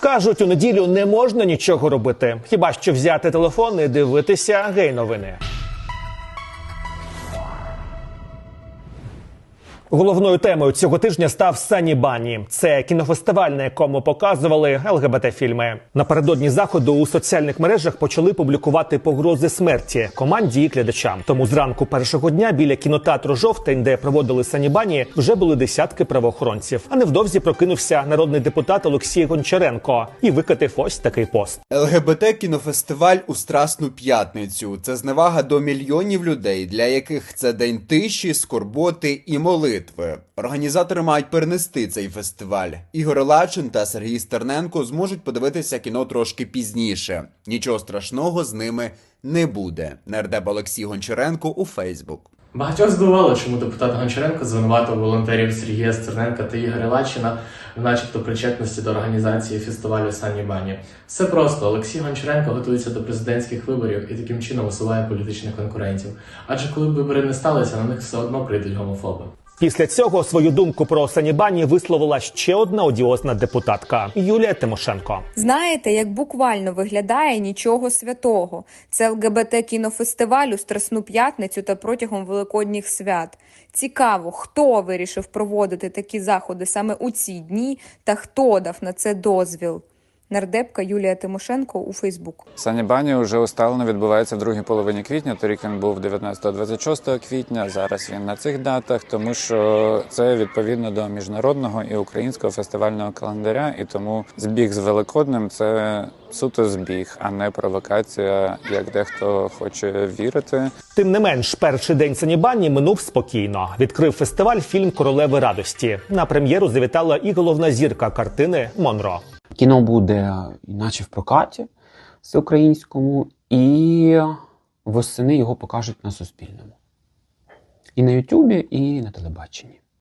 Кажуть, у неділю не можна нічого робити, хіба що взяти телефон і дивитися гей-новини. Головною темою цього тижня став Сані Бані. Це кінофестиваль, на якому показували ЛГБТ-фільми. Напередодні заходу у соціальних мережах почали публікувати погрози смерті команді і глядачам. Тому зранку першого дня біля кінотеатру Жовтень, де проводили Сані Бані, вже були десятки правоохоронців. А невдовзі прокинувся народний депутат Олексій Гончаренко і викатив ось такий пост. ЛГБТ кінофестиваль у Страсну п'ятницю. Це зневага до мільйонів людей, для яких це день тиші, скорботи і молитви. Організатори мають перенести цей фестиваль. Ігор Лачин та Сергій Стерненко зможуть подивитися кіно трошки пізніше. Нічого страшного з ними не буде. Нардеп Олексій Гончаренко у Фейсбук. Багатьох здивувало, чому депутат Гончаренко звинуватив волонтерів Сергія Стерненка та Ігоря Лачина в начебто причетності до організації фестивалю Сані Бані. Все просто Олексій Гончаренко готується до президентських виборів і таким чином усуває політичних конкурентів. Адже коли б вибори не сталися, на них все одно прийдуть гомофоби. Після цього свою думку про Сані Бані висловила ще одна одіозна депутатка Юлія Тимошенко. Знаєте, як буквально виглядає нічого святого. Це ЛГБТ кінофестиваль у Страсну п'ятницю та протягом великодніх свят. Цікаво, хто вирішив проводити такі заходи саме у ці дні та хто дав на це дозвіл. Нардепка Юлія Тимошенко у Фейсбук. Сані Бані вже усталено відбувається в другій половині квітня. Торік він був 19-26 квітня. Зараз він на цих датах, тому що це відповідно до міжнародного і українського фестивального календаря, і тому збіг з Великодним це суто збіг, а не провокація, як дехто хоче вірити. Тим не менш, перший день Санібані минув спокійно. Відкрив фестиваль фільм Королеви радості. На прем'єру завітала і головна зірка картини Монро. Кіно буде іначе в прокаті всеукраїнському, і восени його покажуть на Суспільному. І на Ютубі, і на телебаченні.